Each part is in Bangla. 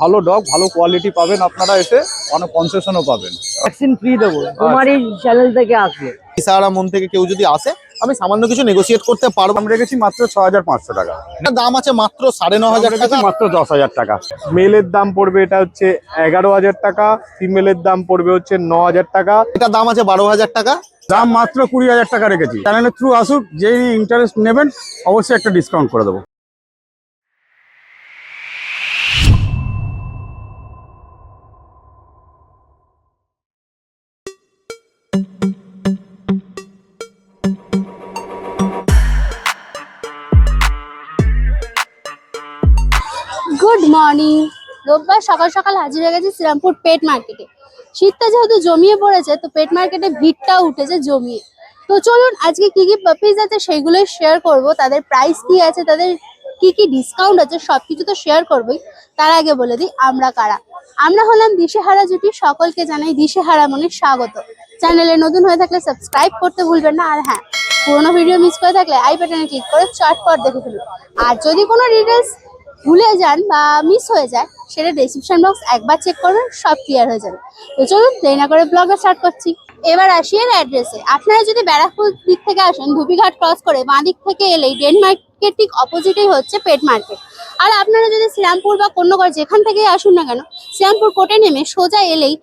ভালো ডগ ভালো কোয়ালিটি পাবেন আপনারা এসে অনেক কনসেশনও পাবেন। ভ্যাকসিন ফ্রি দেবো তোমার এই চ্যানেল থেকে আসবে। ইসারা মন থেকে কেউ যদি আসে আমি সামান্য কিছু নেগোসিয়েট করতে পারব। দাম রেখেছি মাত্র ছ হাজার পাঁচশো টাকা। এটার দাম আছে মাত্র সাড়ে ন হাজার টাকা। মাত্র দশ হাজার টাকা। মেলের দাম পড়বে এটা হচ্ছে এগারো হাজার টাকা ফিমেলের দাম পড়বে হচ্ছে ন হাজার টাকা। এটার দাম আছে বারো হাজার টাকা। দাম মাত্র কুড়ি হাজার টাকা রেখেছি। চ্যানেলের থ্রু আসুক যেই ইন্টারেস্ট নেবেন অবশ্যই একটা ডিসকাউন্ট করে দেবো। গুড মর্নিং রোববার সকাল সকাল হাজির হয়ে গেছি শ্রীরামপুর পেট মার্কেটে। শীতটা যেহেতু জমিয়ে পড়েছে, তো পেট মার্কেটে ভিড়টাও উঠেছে জমিয়ে। তো চলুন আজকে কি কি পাপিজ আছে সেইগুলোই শেয়ার করব, তাদের প্রাইস কি আছে, তাদের কি কি ডিসকাউন্ট আছে সবকিছু তো শেয়ার করবোই। তার আগে বলে দিই, আমরা কারা? আমরা হলাম দিশেহারা জুটি, সকলকে জানাই দিশেহারা মনে স্বাগত। চ্যানেলে নতুন হয়ে থাকলে সাবস্ক্রাইব করতে ভুলবেন না। আর হ্যাঁ পুরোনো ভিডিও মিস করে থাকলে আই বাটনে ক্লিক করে চটপট দেখে ফেলুন। আর যদি কোনো ডিটেলস ভুলে যান বা মিস হয়ে যায়, সেটা ডেসক্রিপশন বক্স একবার চেক করবেন সব ক্লিয়ার হয়ে যাবে। তো চলুন, দেরি না করে ব্লগটা স্টার্ট করছি। এবার আসি এর অ্যাড্রেসে আপনারা যদি ব্যারাকপুর দিক থেকে আসেন, ধুপিঘাট ক্রস করে বাঁ দিক থেকে এলেই ডেন মার্কেট ঠিক অপোজিটেই হচ্ছে পেট মার্কেট আর আপনারা যদি শ্রীরামপুর বা কন্যগড় যেখান থেকেই আসুন না কেন, শ্রীরামপুর কোর্টে নেমে সোজা এলেই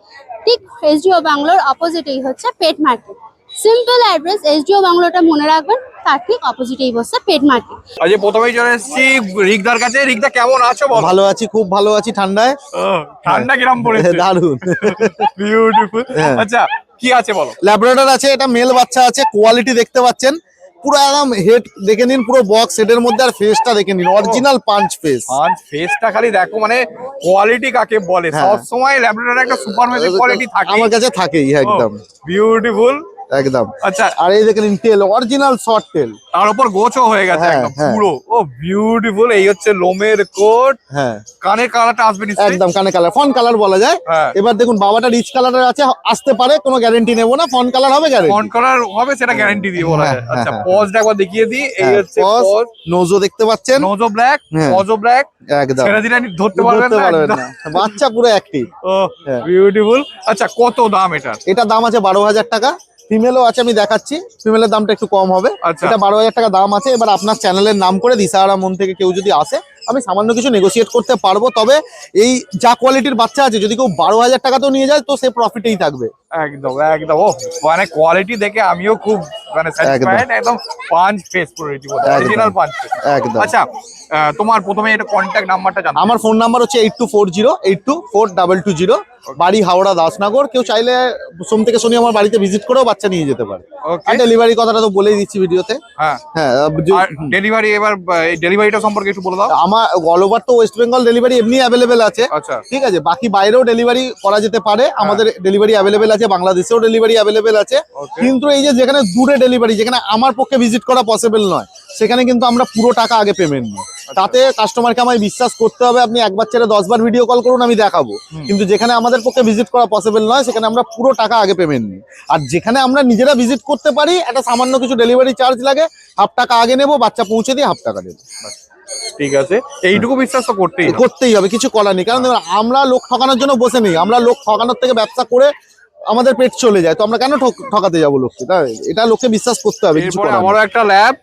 ঠিক এসডিও বাংলোর অপোজিটেই হচ্ছে pet market simple address SDO বাংলোটা মনে রাখবেন তার ঠিক অপোজিটেই বসছে পেট মার্কেট আজকে প্রথমেই চলে এসেছি রিকদার কাছে। রিকদা কেমন আছো বলো? ভালো আছি খুব ভালো আছি ঠান্ডায়। ঠান্ডা কিরম পড়েছে? দারুণ বিউটিফুল হ্যাঁ। আচ্ছা কি আছে বলো? ল্যাবরেটর আছে এটা মেল বাচ্চা আছে কোয়ালিটি দেখতে পাচ্ছেন। পুরো একদম হেড দেখে নিন পুরো বক্স হেডের মধ্যে আর ফেসটা দেখে নিন অরিজিনাল পাঞ্চ ফেস পাঞ্চ ফেসটা খালি দেখো মানে কোয়ালিটি কাকে বলে হ্যাঁ। সব সময় ল্যাবরেটরি একটা সুপার কোয়ালিটি থাকে আমার কাছে থাকেই। একদম। বিউটিফুল একদম। আচ্ছা। আর এই দেখে টেল অরিজিনাল শর্ট টেল তার উপর গোছও হয়ে গেছে হ্যাঁ, একদম হ্যাঁ। পুরো। ও বিউটিফুল এই হচ্ছে লোমের কোট। হ্যাঁ। কানের কালারটা আসবে একদম কানে কালার। ফন কালার বলা যায়। হ্যাঁ। এবার দেখুন বাবাটা রিচ কালারের আছে আসতে পারে কোনো গ্যারেন্টি নেব না। ফন কালার হবে গ্যারেন্টি ফন্ট কালার হবে সেটা গ্যারান্টি দিয়ে বলা যায়। আচ্ছা পজটা একবার দেখিয়ে দিই। এই হচ্ছে পজ নোজও দেখতে পাচ্ছেন? নোজো ব্ল্যাক। পজো ব্ল্যাক একদম। ছেড়ে দিলে ধরতে পারবেন না বাচ্চা পুরো অ্যাক্টিভ ও। বিউটিফুল আচ্ছা কত দাম এটা এটা দাম আছে বারো হাজার টাকা। ফিমেলও আছে আমি দেখাচ্ছি। ফিমেলের দামটা একটু কম হবে। আচ্ছা। এটা বারো হাজার টাকা দাম আছে। এবার আপনার চ্যানেলের নাম করে দিশাহারা মন থেকে কেউ যদি আসে আমি সামান্য কিছু নেগোসিয়েট করতে পারব তবে এই যা কোয়ালিটির বাচ্চা আছে যদি কেউ বারো হাজার টাকাতেও নিয়ে যায় তো সে প্রফিটেই থাকবে। একদম একদম। ও মানে কোয়ালিটি দেখে আমিও খুব মানে একদম। পাঁচ ফেস করে অরিজিনাল পাঁচ একদম। আচ্ছা তোমার প্রথমে এটা কন্ট্যাক্ট নাম্বারটা জানো। আমার ফোন নাম্বার হচ্ছে eight two four zero eight two four double two zero বাড়ি হাওড়া দাসনগর। কেউ চাইলে সোম থেকে শনি আমার বাড়িতে ভিজিট করেও বাচ্চা নিয়ে যেতে পারে। ওকে আর ডেলিভারি কথাটা তো বলেই দিচ্ছি ভিডিওতে হ্যাঁ। হ্যাঁ ডেলিভারি এবার ডেলিভারিটা সম্পর্কে একটু বলে দাও। আমার অল ওভার তো ওয়েস্ট বেঙ্গল ডেলিভারি এমনি অ্যাভেলেবেল আছে। আচ্ছা। ঠিক আছে বাকি বাইরেও ডেলিভারি করা যেতে পারে। আমাদের ডেলিভারি অ্যাভেলেবেল আছে বাংলাদেশেও ডেলিভারি অ্যাভেলেবেল আছে। কিন্তু এই যে যেখানে দূরে ডেলিভারি যেখানে আমার পক্ষে ভিজিট করা পসিবল নয় সেখানে কিন্তু আমরা পুরো টাকা আগে পেমেন্ট নিই। তাতে কাস্টমারকে আমায় বিশ্বাস করতে হবে আপনি একবার ছেড়ে দশবার ভিডিও কল করুন আমি দেখাবো। কিন্তু যেখানে আমাদের পক্ষে ভিজিট করা পসিবল নয় সেখানে আমরা পুরো টাকা আগে পেমেন্ট নিই। আর যেখানে আমরা নিজেরা ভিজিট করতে পারি একটা সামান্য কিছু ডেলিভারি চার্জ লাগে হাফ টাকা আগে নেব বাচ্চা পৌঁছে দিয়ে হাফ টাকা দেবো। ঠিক আছে? এইটুকু বিশ্বাস তো করতেই করতেই হবে কিছু করার নেই। কারণ আমরা লোক ঠকানোর জন্য বসে নেই। আমরা লোক ঠকানোর থেকে ব্যবসা করে আমাদের পেট চলে যায়। তো আমরা কেন ঠক- ঠকাতে যাব লোককে? তাই এটা লোককে বিশ্বাস করতে হবে আমারও একটা ল্যাব।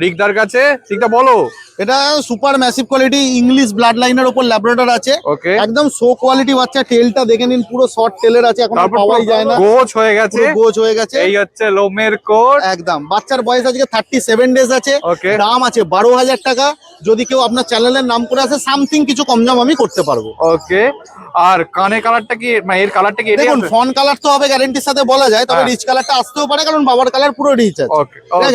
রিকদার কাছে। ঠিকটা বলো। এটা super massive quality English blood লাইনের উপর ল্যাবরেটর আছে। ওকে একদম সো কোয়ালিটি বাচ্চা টেলটা দেখে নিন পুরো শর্ট টেলের আছে এখন পাওয়াই যায় না। গোছ হয়ে গেছে। গোছ হয়ে গেছে। এই হচ্ছে লোমের কোট। একদম। বাচ্চার বয়স আজকে থার্টি সেভেন ডেজ আছে দাম আছে বারো হাজার টাকা। যদি কেউ আপনার চ্যানেলের নাম করে আসে সামথিং কিছু কম দাম আমি করতে পারব। ওকে আর কানে কালারটা কি মানে এর কালারটা কি দেখুন ফন কালার তো হবে গ্যারেন্টির সাথে বলা যায় তবে হ্যাঁ। রিচ কালারটা আসতেও পারে কারণ বাবার কালার পুরো রিচ আছে।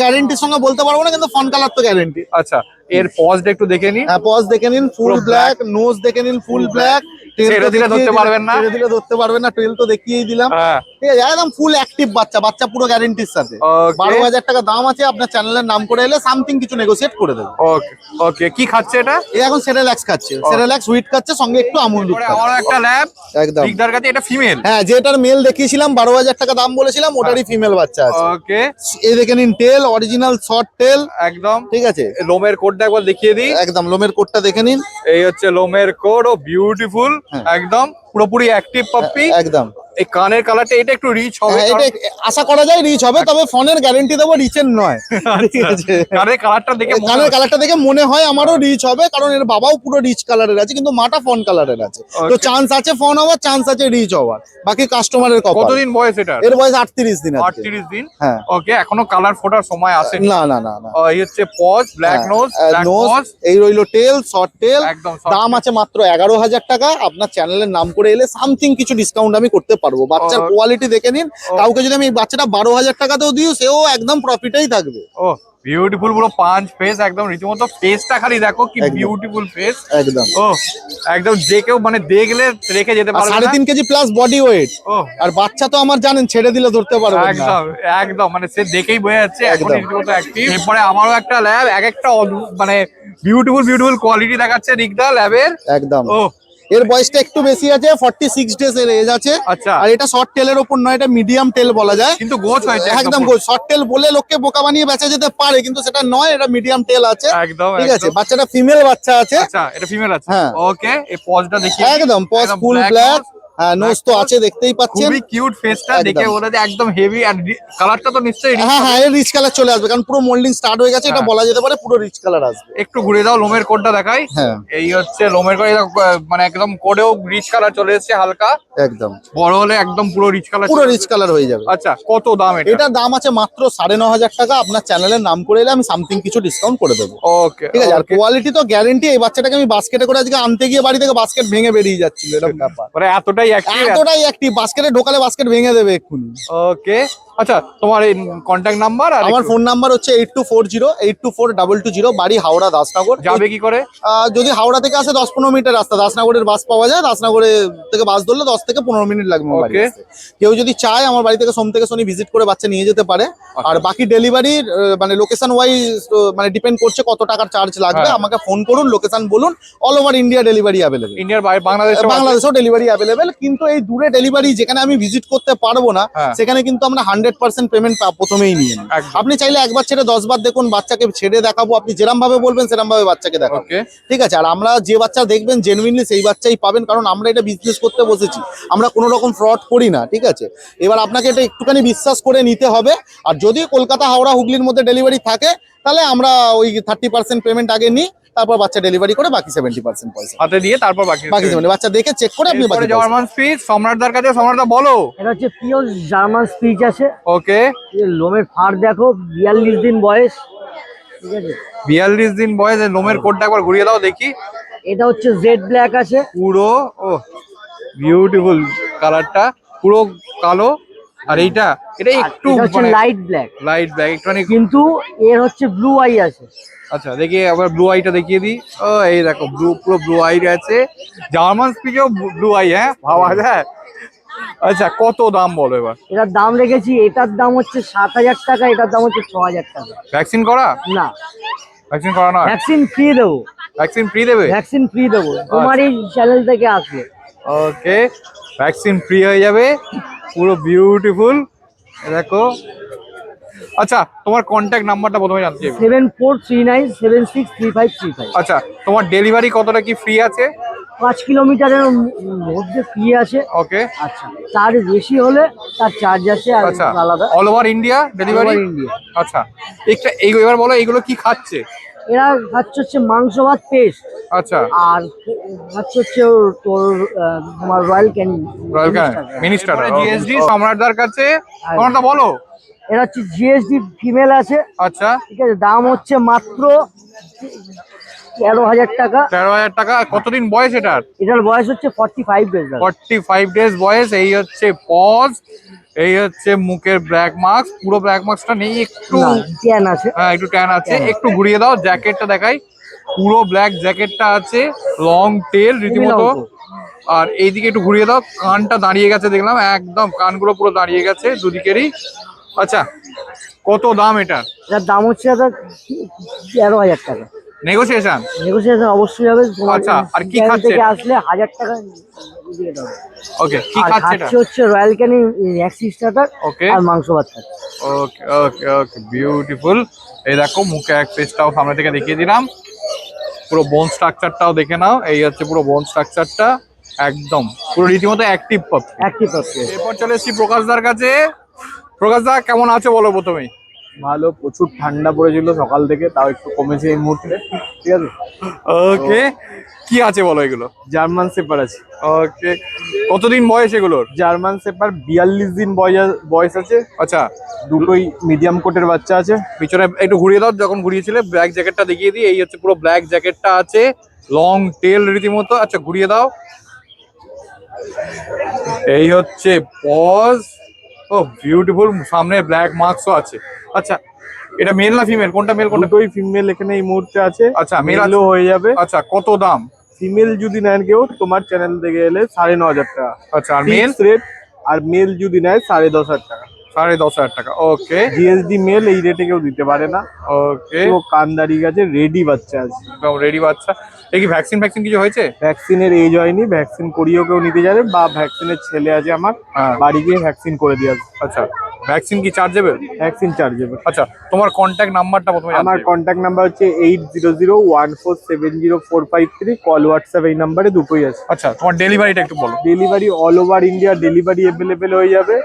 গ্যারেন্টির সঙ্গে বলতে পারব না কিন্তু ফন কালার তো গ্যারেন্টি আচ্ছা এর পজটা একটু দেখে নিন হ্যাঁ পজ দেখে নিন ফুল ব্ল্যাক নোজ দেখে নিন ফুল ব্ল্যাক ছেড়ে দিলে ধরতে পারবেন না। ছেড়ে দিলে ধরতে পারবেন না টেল তো দেখিয়েই দিলাম। হ্যাঁ। ঠিক আছে একদম ফুল অ্যাক্টিভ বাচ্চা বাচ্চা পুরো গ্যারেন্টির সাথে। বারো হাজার টাকা দাম আছে আপনার চ্যানেলের নাম করে এলে সামথিং কিছু নেগোসিয়েট করে দেবে। ওকে ওকে কি খাচ্ছে এটা? এ এখন সেরেল্যাক্স খাচ্ছে। সেরেল্যাক্স হুইট খাচ্ছে সঙ্গে একটু আমুল দুধ খাচ্ছে। আমারও একটা ল্যাব একদম। দিকদার কাছে এটা ফিমেল হ্যাঁ যেটার মেল দেখিয়েছিলাম বারো হাজার টাকা দাম বলেছিলাম ওটারই ফিমেল বাচ্চা আছে। ওকে এই দেখে নিন টেল অরিজিনাল শর্ট টেল একদম। ঠিক আছে। লোমের কোটটা একবার দেখিয়ে দিই। একদম লোমের কোটটা দেখে নিন। এই হচ্ছে লোমের কোট ও বিউটিফুল হ্যাঁ। একদম। পুরোপুরি অ্যাক্টিভ পাপ্পি একদম। এই কানের কালারটা এটা একটু রিচ হবে হ্যাঁ, এটা আশা করা যায় রিচ হবে তবে ফোনের গ্যারেন্টি দেবো রিচের নয়। ঠিক আছে। কানের কালারটা দেখে কানের কালারটা দেখে মনে হয় আমারও রিচ হবে কারণ এর বাবাও পুরো রিচ কালারের আছে কিন্তু মাটা ফন কালারের আছে। তো চান্স আছে ফোন হওয়ার চান্স আছে রিচ হওয়ার। বাকি কাস্টমারের কতদিন বয়স এটা এর বয়স আটত্রিশ দিন আজকে। আটত্রিশ দিন? হ্যাঁ। ওকে এখনও কালার ফোটার সময় আসে না না না না। এই হচ্ছে pose black nose black nose এই রইল টেল শর্ট টেল একদম দাম আছে মাত্র এগারো হাজার টাকা। আপনার চ্যানেলের নাম করে এলে সামথিং কিছু ডিসকাউন্ট আমি করতে পারব। বাচ্চার কোয়ালিটি দেখে নিন। কাউকে যদি আমি বাচ্চাটা বারো হাজার টাকাতেও দিই সেও একদম প্রফিটেই থাকবে। ও বিউটিফুল পুরো পাঁচ ফেস একদম রীতিমতো ফেসটা খালি দেখো কি বিউটিফুল ফেস একদম। ও একদম যে কেউ মানে দেখলে রেখে যেতে পারবে সাড়ে তিন কেজি প্লাস বডি ওয়েট ও আর বাচ্চা তো আমার জানেন ছেড়ে দিলে ধরতে পারবে না। একদম একদম মানে সে দেখেই বোঝা যাচ্ছে একদম। রীতিমতো অ্যাক্টিভ এরপরে আমারও একটা ল্যাব এক একটা মানে বিউটিফুল বিউটিফুল কোয়ালিটি দেখাচ্ছে রিকদা ল্যাবের একদম। ও এর বয়সটা একটু বেশি আছে ফর্টি সিক্স ডেজ এর এজ আছে। আচ্ছা। আর এটা শর্ট টেলের উপর নয় এটা মিডিয়াম টেল বলা যায়। কিন্তু গোছ হয় একদম। শর্ট টেল বলে লোককে বোকা বানিয়ে বেচা যেতে পারে কিন্তু সেটা নয় এটা মিডিয়াম টেল আছে। একদম ঠিক আছে? বাচ্চাটা ফিমেল বাচ্চা আছে। আচ্ছা এটা ফিমেল আছে। হ্যাঁ। ওকে এই পজটা দেখি একদম পজ ফুল ব্ল্যাক নোজ তো আছে দেখতেই পাচ্ছেন। খুবই কিউট ফেসটা। দেখে বলে যে একদম হেভি আর কালারটা তো নিশ্চয়ই rich হ্যাঁ হ্যাঁ রিচ কালার চলে আসবে কারণ পুরো মোল্ডিং স্টার্ট হয়ে গেছে এটা হ্যাঁ। বলা যেতে পারে পুরো রিচ কালার আসবে। একটু ঘুরে দাও লোমের কোডটা দেখাই। হ্যাঁ। এই হচ্ছে লোমের কোড মানে একদম কোডেও রিচ কালার চলে এসেছে হালকা। একদম। বড় হলে একদম পুরো রিচ কালার পুরো রিচ কালার হয়ে যাবে। আচ্ছা কত দাম এটা? দাম আছে মাত্র সাড়ে ন হাজার টাকা আপনার চ্যানেলের নাম করে এলে আমি সামথিং কিছু ডিসকাউন্ট করে দেবো। ওকে ঠিক আছে আর কোয়ালিটি তো গ্যারেন্টি এই বাচ্চাটাকে আমি বাস্কেটে করে আজকে আনতে গিয়ে বাড়ি থেকে বাস্কেট ভেঙে বেরিয়ে যাচ্ছিল এরকম ব্যাপার। মানে এতটাই অ্যাক্টিভ এতটাই একটি বাস্কেটে ঢোকালে বাস্কেট ভেঙে দেবে এক্ষুনি। ওকে আচ্ছা তোমার এই কন্ট্যাক্ট নাম্বার আর আমার ফোন নাম্বার হচ্ছে eight two four zero eight two four double two zero বাড়ি হাওড়া দাসনগর। যাবে কি করে? যদি হাওড়া থেকে আসে দশ পনেরো মিনিটের রাস্তা দাসনগরের বাস পাওয়া যায় দাসনগরে থেকে বাস ধরলে দশ থেকে পনেরো মিনিট লাগবে আমার বাড়ি কেউ যদি চায় আমার বাড়ি থেকে সোম থেকে শনি ভিজিট করে বাচ্চা নিয়ে যেতে পারে। আর বাকি ডেলিভারির মানে লোকেশন ওয়াইজ মানে ডিপেন্ড করছে কত টাকার চার্জ লাগবে হ্যাঁ। আমাকে ফোন করুন লোকেশন বলুন all over India delivery available ইন্ডিয়ার বাইরে বাংলাদেশ বাংলাদেশেও ডেলিভারি অ্যাভেলেবেল কিন্তু এই দূরে ডেলিভারি যেখানে আমি ভিজিট করতে পারব না হ্যাঁ। সেখানে কিন্তু আমরা হান্ড্রেড পার্সেন্ট পেমেন্ট প্রথমেই নিয়ে আপনি চাইলে একবার ছেড়ে দশ বার দেখুন বাচ্চাকে ছেড়ে দেখাবো। আপনি যেরম ভাবে বলবেন সেরম ভাবে বাচ্চাকে দেখাবো। ঠিক আছে? আর আমরা যে বাচ্চা দেখবেন জেনুইনলি সেই বাচ্চাই পাবেন কারণ আমরা এটা বিজনেস করতে বসেছি। আমরা কোনো রকম ফ্রড করি না ঠিক আছে? এবার আপনাকে এটা একটুখানি বিশ্বাস করে নিতে হবে। আর যদি কলকাতা হাওড়া হুগলির মধ্যে ডেলিভারি থাকে তাহলে আমরা ওই থার্টি পার্সেন্ট পেমেন্ট আগে নিই। তারপর বাচ্চা ডেলিভারি করে বাকি সেভেন্টি পার্সেন্ট পয়সা। হাতে দিয়ে তারপর বাকি বাকি সেভেন্টি বাচ্চা দেখে চেক করে আপনি বাকি জার্মান স্পিচ সম্রাটদার কাছে সম্রাটদা বলো। এটা হচ্ছে পিওর জার্মান স্পিচ আছে। ওকে এই লোমের ফাড় দেখো বিয়াল্লিশ দিন বয়স। ঠিক আছে? বিয়াল্লিশ দিন বয়স লোমের কোডটা একবার ঘুরিয়ে দাও দেখি। এটা হচ্ছে জেড ব্ল্যাক আছে। পুরো ও বিউটিফুল কালারটা পুরো কালো। আর এইটা এটা একটু লাইট ব্ল্যাক লাইট ব্ল্যাক একটুখানি কিন্তু এর হচ্ছে ব্লু আই আছে। আচ্ছা দেখি আবার ব্লু আইটা দেখিয়ে দিই। ও এই দেখো ব্লু পুরো ব্লু আই আছে। জার্মান স্পিকেও ব্লু আই হ্যাঁ? ভাবা যায়? আচ্ছা কত দাম বলো এবার? এটার দাম রেখেছি এটার দাম হচ্ছে সাত হাজার টাকা এটার দাম হচ্ছে ছ হাজার টাকা। ভ্যাকসিন করা? না। ভ্যাকসিন করা নয় ভ্যাকসিন ফ্রি দেবো। ভ্যাকসিন ফ্রি দেবে? ভ্যাকসিন ফ্রি দেবো। তোমার এই চ্যানেল থেকে আসবে। ওকে ভ্যাকসিন ফ্রি হয়ে যাবে। পুরো বিউটিফুল দেখো। আচ্ছা তোমার কন্ট্যাক্ট নাম্বারটা প্রথমে জানতে seven four three nine seven six three five three five আচ্ছা তোমার ডেলিভারি কতটা কি ফ্রি আছে? পাঁচ কিলোমিটারের মধ্যে ফ্রি আছে। ওকে আচ্ছা তার বেশি হলে তার চার্জ আছে আর আচ্ছা আলাদা। All over India delivery India আচ্ছা একটা এই এবার বলো এইগুলো কি খাচ্ছে? এরা খাচ্ছে হচ্ছে মাংস ভাত পেস্ট আচ্ছা। আর খাচ্ছে হচ্ছে ওর তোর আহ, তোমার royal candy royal minister GSD সম্রাটদার কাছে সম্রাটদা বলো। এরা হচ্ছে জিএসডি ফিমেল আছে। আচ্ছা। ঠিক আছে দাম হচ্ছে মাত্র তেরো হাজার টাকা। তেরো হাজার টাকা। কতদিন বয়স এটার? এটার বয়স হচ্ছে forty five days forty five days বয়স। এই হচ্ছে পজ এই হচ্ছে মুখের ব্ল্যাক মার্কস পুরো ব্ল্যাক মার্কসটা নেই একটু ট্যান আছে। হ্যাঁ একটু ট্যান আছে। একটু ঘুরিয়ে দাও জ্যাকেটটা দেখাই। পুরো ব্ল্যাক জ্যাকেটটা আছে লং টেল রীতিমতো। আর এইদিকে একটু ঘুরিয়ে দাও কানটা দাঁড়িয়ে গেছে দেখলাম একদম কানগুলো পুরো দাঁড়িয়ে গেছে দুদিকেরই। আচ্ছা কত দাম এটার? এটার দাম হচ্ছে তেরো হাজার টাকা। নেগোসিয়েশন নেগোসিয়েশন অবশ্যই হবে। আচ্ছা, আর কি খাচ্ছে? থেকে আসলে হাজার টাকা দিয়ে দেবো। ওকে কি খাচ্ছে এটা? হচ্ছে রয়্যাল ক্যানি একশি স্টার্টার ওকে আর মাংস ভাত ওকে ওকে ওকে বিউটিফুল এই দেখো মুখে এক পেজটাও সামনে থেকে দেখিয়ে দিলাম। পুরো বোন স্ট্রাকচারটাও দেখে নাও। এই হচ্ছে পুরো বোন স্ট্রাকচারটা একদম। পুরো রীতিমতো অ্যাক্টিভ পাপ্পি একটি পাচ্ছে এরপর চলে এসেছি প্রকাশদার কাছে। প্রকাশদা কেমন আছে বলো প্রথমেই? ভালো প্রচুর ঠান্ডা পড়েছিল সকাল থেকে তাও একটু কমেছে এই মুহূর্তে। ঠিক আছে? ওকে কি আছে বলো এগুলো? জার্মান সেপার আছে। ওকে কতদিন বয়স এগুলোর? জার্মান সেপার বিয়াল্লিশ দিন বয়স- বয়স আছে। আচ্ছা। দুটোই মিডিয়াম কোটের বাচ্চা আছে। পিছনে একটু ঘুরিয়ে দাও যখন ঘুরিয়েছিলে ব্ল্যাক জ্যাকেটটা দেখিয়ে দিই। এই হচ্ছে পুরো ব্ল্যাক জ্যাকেটটা আছে। লং টেল রীতিমতো। আচ্ছা ঘুরিয়ে দাও। এই হচ্ছে পজ ও বিউটিফুল সামনে ব্ল্যাক মার্কসও আছে। আচ্ছা এটা মেল না ফিমেল কোনটা মেল কোনটা? দুটোই ফিমেল এখানে এই মুহূর্তে আছে। আচ্ছা? মেলও হয়ে যাবে। আচ্ছা কত দাম? ফিমেল যদি নেন কেউ তোমার চ্যানেল থেকে এলে সাড়ে ন হাজার টাকা। আচ্ছা আর মেল রেট আর মেল যদি নেয় সাড়ে দশ হাজার টাকা। সাড়ে দশ হাজার টাকা। ওকে জিএসডি মেল এই রেটে কেউ দিতে পারে না। ওকে ও কান্দারি রেডি বাচ্চা আছে। একদম রেডি বাচ্চা। কি ভ্যাকসিন ভ্যাকসিন কিছু হয়েছে? ভ্যাকসিনের এজ হয়নি ভ্যাকসিন করিয়েও কেউ নিতে যাবে। বা ভ্যাকসিনের ছেলে আছে আমার হ্যাঁ। বাড়ি গিয়ে ভ্যাকসিন করে দিয়ে আচ্ছা। ভ্যাকসিন কি চার্জেবল ভ্যাকসিন চার্জেবল আচ্ছা তোমার কন্ট্যাক্ট নাম্বারটা প্রথমে আমার কন্ট্যাক্ট নাম্বার হচ্ছে eight zero zero one four seven zero four five three call WhatsApp এই নাম্বারে দুটোই আছে। আচ্ছা তোমার ডেলিভারিটা একটু বলো। Delivery all over India delivery available হয়ে যাবে।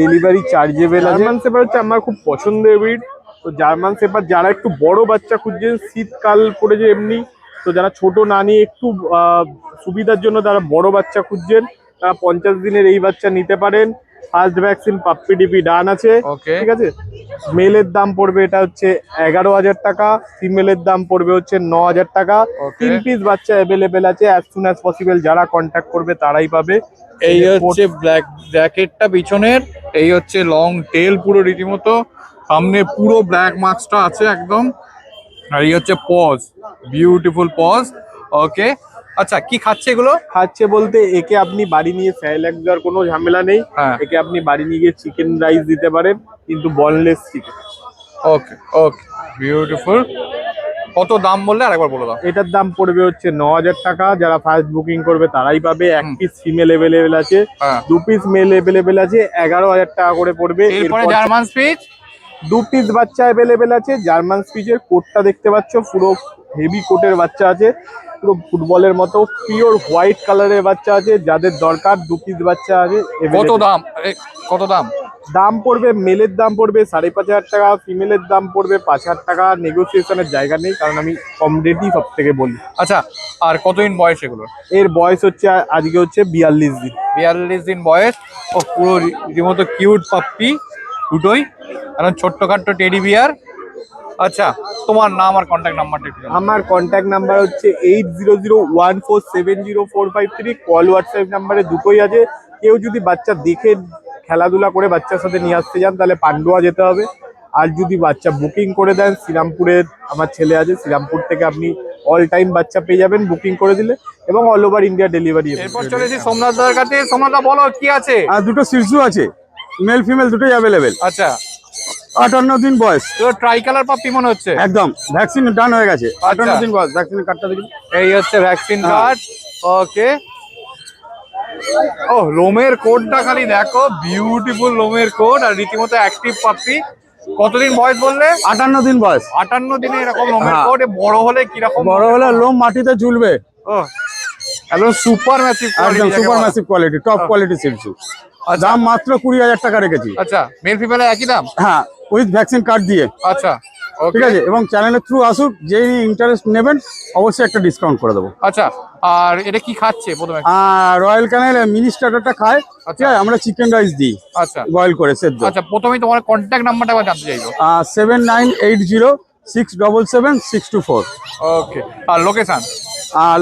ডেলিভারি চার্জেবল জার্মান সেপার হচ্ছে আমার খুব পছন্দের ব্রিড তো জার্মান সেপার যারা একটু বড় বাচ্চা খুঁজছেন শীতকাল পড়েছে এমনি তো যারা ছোট না নিয়ে একটু সুবিধার জন্য তারা বড় বাচ্চা খুঁজছেন তারা পঞ্চাশ দিনের এই বাচ্চা নিতে পারেন। First vaccine puppy DP done আছে। ঠিক আছে? মেলের দাম পড়বে এটা হচ্ছে এগারো হাজার টাকা ফিমেলের দাম পড়বে হচ্ছে ন হাজার টাকা. তিন পিস বাচ্চা অ্যাভেলেবেল আছে অ্যাজ সুন অ্যাজ পসিবল যারা কন্ট্যাক্ট করবে তারাই পাবে। এই হচ্ছে ব্ল্যাক জ্যাকেটটা পিছনের এই হচ্ছে লং টেল পুরো রীতিমতো। সামনে পুরো ব্ল্যাক মার্কসটা আছে একদম। আর এই হচ্ছে পজ বিউটিফুল পজ ওকে আচ্ছা কি খাচ্ছে এগুলো? খাচ্ছে বলতে একে আপনি বাড়ি নিয়ে স্যালাক দেওয়ার কোনো ঝামেলা নেই। হ্যাঁ। একে আপনি বাড়ি নিয়ে গিয়ে চিকেন রাইস দিতে পারেন কিন্তু boneless chicken okay okay beautiful কত দাম বললে আরেকবার বলে দাও। এটার দাম পড়বে হচ্ছে ন হাজার টাকা। যারা ফার্স্ট বুকিং করবে তারাই পাবে। এক পিস ফিমেল এভেলেবেল আছে। হ্যাঁ। দু পিস মেল এভেলেবেল আছে। এগারো হাজার টাকা করে পড়বে। এরপরে জার্মান স্পিচ দু পিস বাচ্চা অ্যাভেলেবেল আছে। জার্মান স্পিচের কোটটা দেখতে পাচ্ছ পুরো হেভি কোটের বাচ্চা আছে। পুরো ফুটবলের মতো পিওর হোয়াইট কালারের বাচ্চা আছে যাদের দরকার দু পিস বাচ্চা আছে কত দাম? কত দাম? দাম পড়বে মেলের দাম পড়বে সাড়ে পাঁচ হাজার টাকা ফিমেলের দাম পড়বে পাঁচ হাজার টাকা নেগোসিয়েশনের জায়গা নেই কারণ আমি কম রেটই সব থেকে বলি। আচ্ছা আর কতদিন বয়স এগুলো এর বয়স হচ্ছে আজকে হচ্ছে বিয়াল্লিশ দিন। বিয়াল্লিশ দিন বয়স ও পুরো রীতিমতো কিউট পাপ্পি দুটোই এখন ছোট্টখাট্ট টেডি বিয়ার আচ্ছা তোমার নাম আর কন্ট্যাক্ট নাম্বারটা একটু জানাও। আমার কন্ট্যাক্ট নাম্বার হচ্ছে eight zero zero one four seven zero four five three call WhatsApp নাম্বারে দুটোই আছে। কেউ যদি বাচ্চা দেখে খেলাধুলা করে বাচ্চার সাথে নিয়ে আসতে যান তাহলে পান্ডুয়া যেতে হবে। আর যদি বাচ্চা বুকিং করে দেন শ্রীরামপুরের আমার ছেলে আছে শ্রীরামপুর থেকে আপনি অল টাইম বাচ্চা পেয়ে যাবেন বুকিং করে দিলে। এবং অল ওভার ইন্ডিয়া ডেলিভারি এরপর চলেছি সোমনাথ দার কাছে। সোমনাথ দা বলো কি আছে? আর দুটো শিশু আছে। মেল ফিমেল দুটোই অ্যাভেলেবেল আচ্ছা। আটান্ন দিন বয়স। তো ট্রাই কালার মনে হচ্ছে? একদম ভ্যাকসিন ডান হয়ে গেছে। আটান্ন আচ্ছা। দিন বয়স ভ্যাকসিনের কার্ডটা দেখুন এই হচ্ছে ভ্যাকসিন হ্যাঁ। কার্ড ওকে ও লোমের কোডটা খালি দেখো বিউটিফুল লোমের কোড আর রীতিমতো অ্যাক্টিভ পাপ্পি কতদিন বয়স বললে? আটান্ন দিন বয়স। আটান্ন দিনে এরকম লোমের হ্যাঁ। কোড বড় হলে কীরকম বড় হলে লোম মাটিতে ঝুলবে। ও একদম সুপার ম্যাসিভ একদম super massive quality top quality শিশু দাম মাত্র কুড়ি হাজার টাকা রেখেছি। আচ্ছা মেল ফিমেলে একই দাম? হ্যাঁ। উইথ ভ্যাকসিন কার্ড দিয়ে। আচ্ছা ঠিক আছে? এবং চ্যানেলের থ্রু আসুক যেই ইন্টারেস্ট নেবেন অবশ্যই একটা ডিসকাউন্ট করে দেবো। আচ্ছা আর এটা কি খাচ্ছে প্রথমে? রয়্যাল ক্যানেল মিনি স্টার্টারটা খায়। ঠিক আছে? আমরা চিকেন রাইস দিই। আচ্ছা। বয়েল করে সেদ্ধ। আচ্ছা প্রথমেই তোমার কন্ট্যাক্ট নাম্বারটা একবার জানতে চাইব। Seven nine eight zero six double seven six two four okay আর লোকেশন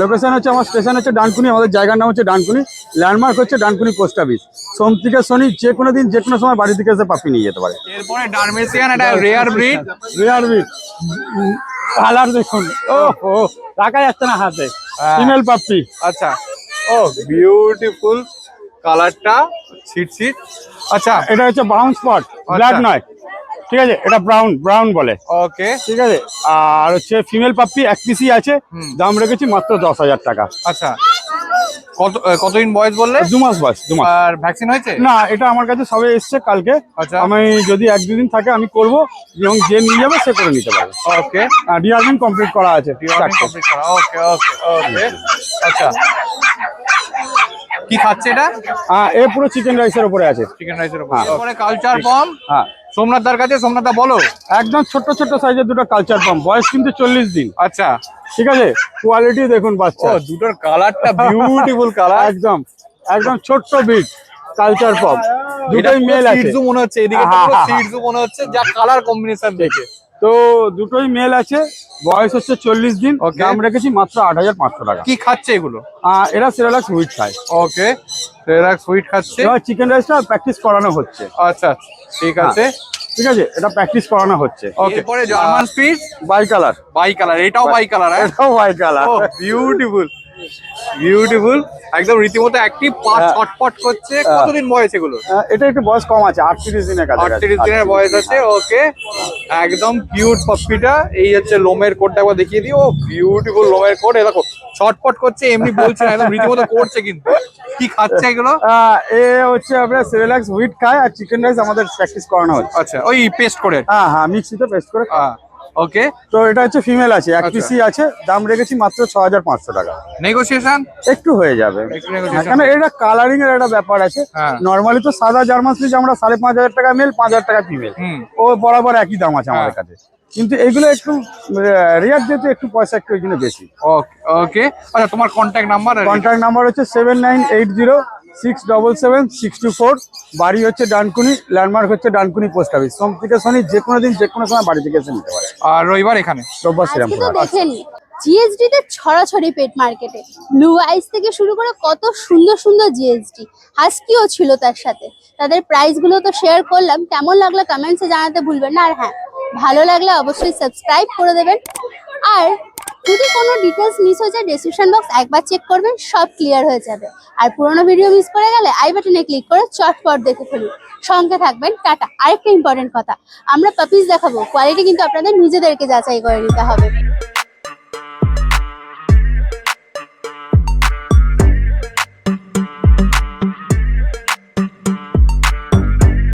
লোকেশন হচ্ছে আমার স্টেশন হচ্ছে ডানকুনি আমাদের জায়গার নাম হচ্ছে ডানকুনি। ল্যান্ডমার্ক হচ্ছে ডানকুনি পোস্ট অফিস সোম থেকে শনি যে কোনো দিন যে কোনো সময় বাড়ি থেকে এসে পাপি নিয়ে যেতে পারে। এরপরে ডারমেসিয়ান একটা rare breed rare bit colour দেখুন। ও ও রাখা যাচ্ছে না হাতে। হ্যাঁ। ফিমেল পাপ্পি আচ্ছা। ও বিউটিফুল কালারটা ছিট ছিট। আচ্ছা। এটা হচ্ছে ব্রাউন স্পট ব্ল্যাক। নয়। ঠিক আছে? এটা ব্রাউন ব্রাউন বলে। ওকে ঠিক আছে? আর হচ্ছে ফিমেল পাপ্পি এক পিসি আছে। দাম রেখেছি মাত্র দশ হাজার টাকা। আচ্ছা। কত কতদিন বয়স বললে? দু মাস বয়স দু মাস। আর ভ্যাকসিন হয়েছে? না এটা আমার কাছে সবে এসছে কালকে। আচ্ছা। আমি যদি এক দুদিন থাকে আমি করব। এবং যে নিয়ে যাবে সে করে নিতে পারবে। ওকে কমপ্লিট করা আছে কমপ্লিট করা ওকে ওকে ওকে আচ্ছা। কি খাচ্ছে এটা? এ পুরো চিকেন রাইসের উপরে আছে। চিকেন রাইসের উপর। এরপরে কালচার হ্যাঁ। সোমনাথ দার কাছে সোমনাথ দা বলো। একদম ছোট্ট ছোট্ট সাইজের দুটো কালচার পাম্প বয়স কিন্তু চল্লিশ দিন। আচ্ছা। ঠিক আছে? কোয়ালিটি দেখুন বাচ্চা। দুটোর কালারটা বিউটিফুল কালার একদম। একদম ছোট্ট বিট কালচার পপ দুটোই মেল আছে। সিডজু মনে হচ্ছে এদিকে হ্যাঁ, হ্যাঁ, সিডজু মনে হচ্ছে যা কালার কম্বিনেশন দেখে। তো দুটোই মেল আছে। বয়স হচ্ছে চল্লিশ দিন. দাম রেখেছি মাত্র আট হাজার পাঁচশো টাকা। কি খাচ্ছে এগুলো? এরা সেরালাক্স হুইট খায়। ওকে রেলাক্স সুইট খাচ্ছে। চিকেন রাইসটা প্র্যাকটিস করানো হচ্ছে। আচ্ছা ঠিক আছে। ঠিক আছে এটা প্র্যাকটিস করানো হচ্ছে। ওকে পরে German spitz bi colour bi colour এটাও বাই কালার হ্যাঁ? এটাও বাই কালার বিউটিফুল বিউটিফুল একদম রীতিমতো অ্যাক্টিভ পা হ্যাঁ। ছটপট করছে। কতদিন বয়স এগুলো? এটা একটু বয়স কম আছে আটত্রিশ দিনের কাছে আটত্রিশ দিনের বয়স আছে ওকে একদম কিউট পাপ্পিটা এই হচ্ছে লোমের কোটটা একবার দেখিয়ে দিই। ও বিউটিফুল লোমের কোট। এ দেখো ছটপট করছে এমনি বলছে একদম রীতিমতো করছে কিন্তু। কি খাচ্ছে এগুলো? এ হচ্ছে আপনার সেরেলাক্স হুইট খায় আর চিকেন রাইস আমাদের প্র্যাকটিস করানো হচ্ছে। আচ্ছা ওই পেস্ট করে। হ্যাঁ হ্যাঁ মিক্সিতে পেস্ট করে ওকে তো এটা হচ্ছে ফিমেল আছে এক আচ্ছা। পিসি আছে দাম রেখেছি মাত্র ছ হাজার পাঁচশো টাকা। নেগোসিয়েশন একটু হয়ে যাবে। কেন এটা কালারিং এর একটা ব্যাপার আছে। হ্যাঁ। নর্মালি তো সাদা জার্মান স্লিজ আমরা সাড়ে পাঁচ হাজার টাকা মেল পাঁচ হাজার টাকা ফিমেল ও বরাবর একই দাম আছে আমাদের কাছে। কিন্তু এগুলো একটু রেয়ার যেহেতু একটু পয়সা একটু ওই জন্য বেশি। ওকে ওকে আচ্ছা তোমার কন্ট্যাক্ট নাম্বার কন্ট্যাক্ট নাম্বার হচ্ছে seven nine eight zero six double seven six two four বাড়ি হচ্ছে ডানকুনি ল্যান্ডমার্ক হচ্ছে ডানকুনি পোস্ট অফিস সোম থেকে শনি যে কোনো দিন যে কোনো সময় বাড়ি থেকে এসে নিতে পারে। আর রবিবার এখানে? রোববার শ্রীরামপুর তো হাট। দেখেনি। জিএসডি তে ছড়াছড়ি পেট মার্কেটে ব্লু আইস থেকে শুরু করে কত সুন্দর সুন্দর জিএসডি হাস্কিও ছিল তার সাথে। তাদের প্রাইসগুলো তো শেয়ার করলাম। কেমন লাগল কমেন্টসে জানাতে ভুলবেন না। আর হ্যাঁ ভালো লাগলে অবশ্যই সাবস্ক্রাইব করে দেবেন। আর যদি কোনো ডিটেলস মিস হয়ে যায় ডিসক্রিপশন বক্স একবার চেক করবেন সব ক্লিয়ার হয়ে যাবে। আর পুরোনো ভিডিও মিস করে গেলে আই বাটনে ক্লিক করে চটপট দেখে ফেলুন। সঙ্গে থাকবেন টাটা। আরেকটা ইম্পর্টেন্ট কথা, আমরা পাপিস দেখাবো। কোয়ালিটি কিন্তু আপনাদের নিজেদেরকে যাচাই করে নিতে হবে।